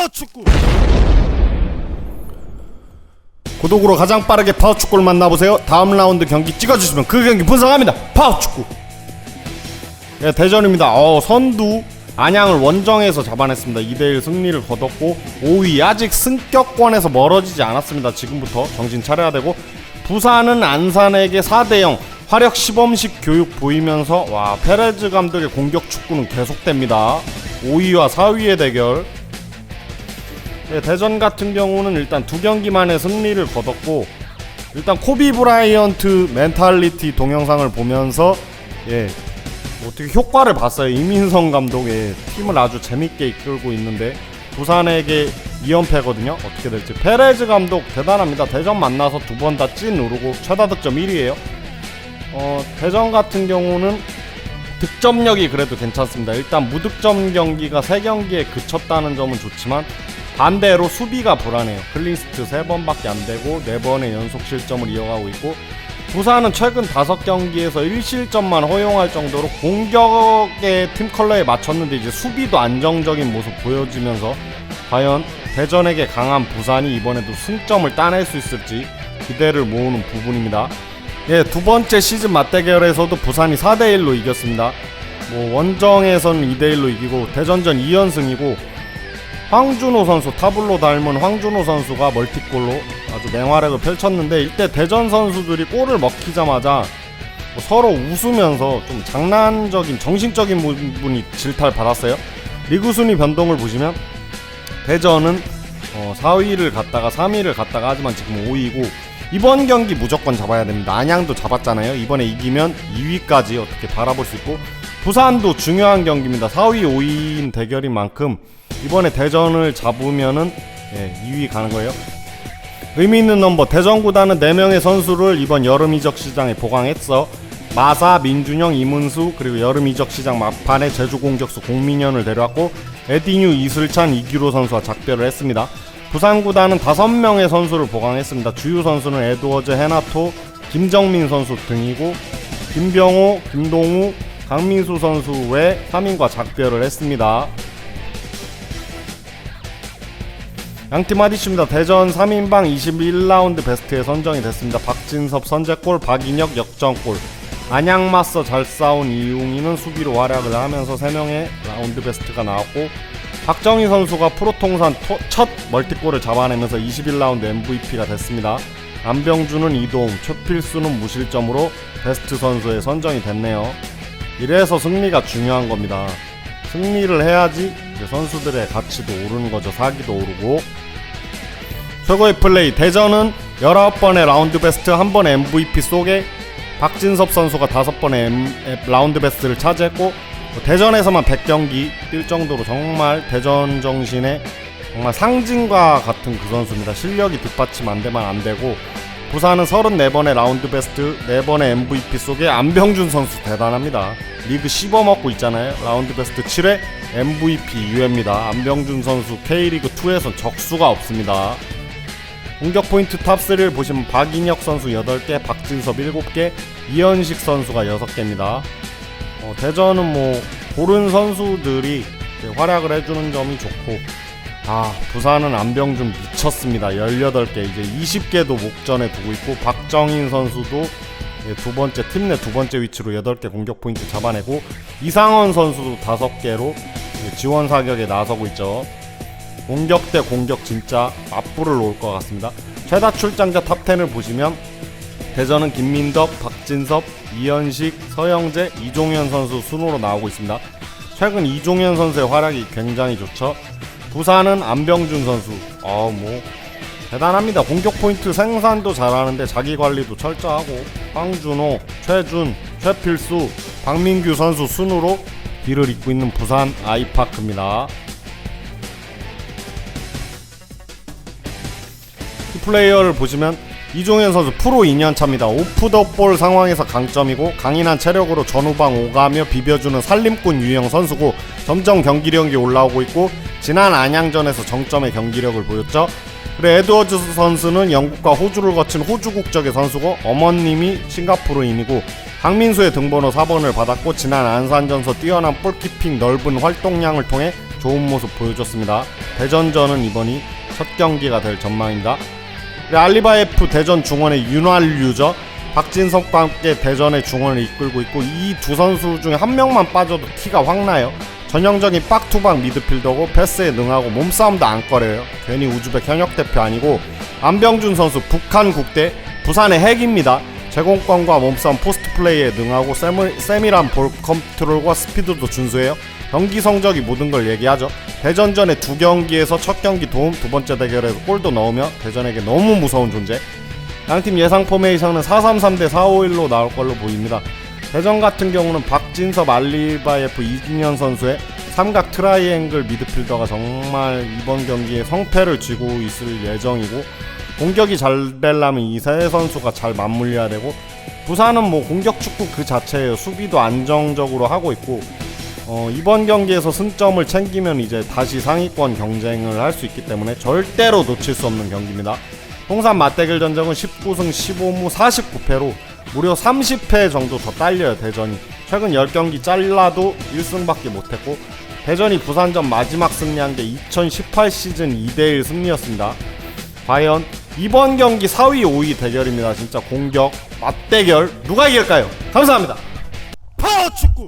파워축구. 구독으로 가장 빠르게 파워축구를 만나보세요. 다음 라운드 경기 찍어주시면 그 경기 분석합니다. 파워축구. 예, 대전입니다. 어, 선두 안양을 원정에서 잡아냈습니다. 2대1 승리를 거뒀고 5위 아직 승격권에서 멀어지지 않았습니다. 지금부터 정신 차려야 되고 부산은 안산에게 4대0 화력 시범식 교육 보이면서 와 페레즈 감독의 공격 축구는 계속됩니다. 5위와 4위의 대결 예, 대전 같은 경우는 일단 두 경기만에 승리를 거뒀고 일단 코비 브라이언트 멘탈리티 동영상을 보면서 예 어떻게 효과를 봤어요. 이민성 감독의 팀을 아주 재밌게 이끌고 있는데 부산에게 2연패거든요. 어떻게 될지. 페레즈 감독 대단합니다. 대전 만나서 두 번 다 찐 누르고 최다 득점 1위에요. 어 대전 같은 경우는 득점력이 그래도 괜찮습니다. 일단 무득점 경기가 3경기에 그쳤다는 점은 좋지만 반대로 수비가 불안해요. 클린스트 3번밖에 안 되고 4번의 연속 실점을 이어가고 있고 부산은 최근 5경기에서 1실점만 허용할 정도로 공격의 팀 컬러에 맞췄는데 이제 수비도 안정적인 모습 보여지면서 과연 대전에게 강한 부산이 이번에도 승점을 따낼 수 있을지 기대를 모으는 부분입니다. 예, 두 번째 시즌 맞대결에서도 부산이 4대1로 이겼습니다. 뭐 원정에서는 2대1로 이기고 대전전 2연승이고 황준호 선수 타블로 닮은 황준호 선수가 멀티골로 아주 맹활약을 펼쳤는데 이때 대전 선수들이 골을 먹히자마자 뭐 서로 웃으면서 좀 장난적인 정신적인 부분이 질타를 받았어요. 리그 순위 변동을 보시면 대전은 어, 4위를 갔다가 3위를 갔다가 하지만 지금 5위고 이번 경기 무조건 잡아야 됩니다. 안양도 잡았잖아요. 이번에 이기면 2위까지 어떻게 바라볼 수 있고 부산도 중요한 경기입니다. 4위, 5위인 대결인 만큼 이번에 대전을 잡으면은 예, 2위 가는 거예요. 의미 있는 넘버 대전 구단은 4명의 선수를 이번 여름 이적 시장에 보강했어. 마사, 민준영, 이문수 그리고 여름 이적 시장 막판에 제주 공격수 공민현을 데려왔고 에디뉴, 이슬찬, 이규로 선수와 작별을 했습니다. 부산 구단은 5명의 선수를 보강했습니다. 주요 선수는 에드워즈, 헤나토, 김정민 선수 등이고 김병호, 김동우, 강민수 선수 외 3인과 작별을 했습니다. 양팀 아디슈입니다. 대전 3인방 21라운드 베스트에 선정이 됐습니다. 박진섭 선제골, 박인혁 역전골. 안양 맞서 잘 싸운 이웅이는 수비로 활약을 하면서 3명의 라운드 베스트가 나왔고 박정희 선수가 프로 통산 토, 첫 멀티골을 잡아내면서 21라운드 MVP가 됐습니다. 안병준은 이도움, 최필수는 무실점으로 베스트 선수에 선정이 됐네요. 이래서 승리가 중요한 겁니다. 승리를 해야지 선수들의 가치도 오르는 거죠. 사기도 오르고. 최고의 플레이 대전은 19번의 라운드 베스트, 한 번의 MVP 속에 박진섭 선수가 5번의 M, 라운드 베스트를 차지했고 뭐 대전에서만 100경기 뛸 정도로 정말 대전 정신의 정말 상징과 같은 그 선수입니다. 실력이 뒷받침 안 되면 안 되고 부산은 34번의 라운드 베스트, 4번의 MVP 속에 안병준 선수 대단합니다. 리그 씹어먹고 있잖아요. 라운드 베스트 7회 MVP 2회입니다. 안병준 선수 K리그 2에선 적수가 없습니다. 공격 포인트 탑3를 보시면 박인혁 선수 8개, 박진섭 7개, 이현식 선수가 6개입니다. 어, 대전은 뭐 고른 선수들이 활약을 해주는 점이 좋고 아 부산은 안병준 미쳤습니다 18개 이제 20개도 목전에 두고 있고 박정인 선수도 예, 두 번째 팀 내 두 번째 위치로 8개 공격 포인트 잡아내고 이상원 선수도 5개로 지원 사격에 나서고 있죠 공격 대 공격 진짜 맞불을 놓을 것 같습니다 최다 출장자 탑10을 보시면 대전은 김민덕, 박진섭, 이현식, 서영재, 이종현 선수 순으로 나오고 있습니다. 최근 이종현 선수의 활약이 굉장히 좋죠. 부산은 안병준 선수. 어, 뭐 대단합니다. 공격 포인트 생산도 잘하는데 자기 관리도 철저하고 황준호, 최준, 최필수, 박민규 선수 순으로 뒤를 잇고 있는 부산 아이파크입니다. 플레이어를 보시면 이종현 선수 프로 2년 차입니다. 오프 더 볼 상황에서 강점이고 강인한 체력으로 전후방 오가며 비벼주는 살림꾼 유형 선수고 점점 경기력이 올라오고 있고 지난 안양전에서 정점의 경기력을 보였죠. 그리고 에드워즈 선수는 영국과 호주를 거친 호주 국적의 선수고 어머님이 싱가포르인이고 강민수의 등번호 4번을 받았고 지난 안산전서 뛰어난 볼키핑 넓은 활동량을 통해 좋은 모습 보여줬습니다. 대전전은 이번이 첫 경기가 될 전망입니다. 네, 알리바이프 대전 중원의 윤활유죠. 박진석과 함께 대전의 중원을 이끌고 있고 이 두 선수 중에 한 명만 빠져도 티가 확 나요. 전형적인 빡투박 미드필더고 패스에 능하고 몸싸움도 안 꺼려요. 괜히 우즈벡 현역 대표 아니고 안병준 선수 북한 국대 부산의 핵입니다. 제공권과 몸싸움 포스트 플레이에 능하고 세밀, 세밀한 볼 컨트롤과 스피드도 준수해요. 경기 성적이 모든 걸 얘기하죠. 대전전의 두 경기에서 첫 경기 도움, 두 번째 대결에서 골도 넣으며 대전에게 너무 무서운 존재. 양팀 예상 포메이션은 433대 451로 나올 걸로 보입니다. 대전 같은 경우는 박진섭 알리바이프 이진현 선수의 삼각 트라이앵글 미드필더가 정말 이번 경기에 성패를 쥐고 있을 예정이고 공격이 잘 되려면 이 세 선수가 잘 맞물려야 되고 부산은 뭐 공격 축구 그 자체예요. 수비도 안정적으로 하고 있고 어, 이번 경기에서 승점을 챙기면 이제 다시 상위권 경쟁을 할 수 있기 때문에 절대로 놓칠 수 없는 경기입니다. 통산 맞대결 전적은 19승 15무 49패로 무려 30패 정도 더 딸려요 대전이. 최근 10경기 잘라도 1승밖에 못했고 대전이 부산전 마지막 승리한 게 2018 시즌 2대1 승리였습니다. 과연 이번 경기 4위 5위 대결입니다. 진짜 공격 맞대결 누가 이길까요? 감사합니다. 파워축구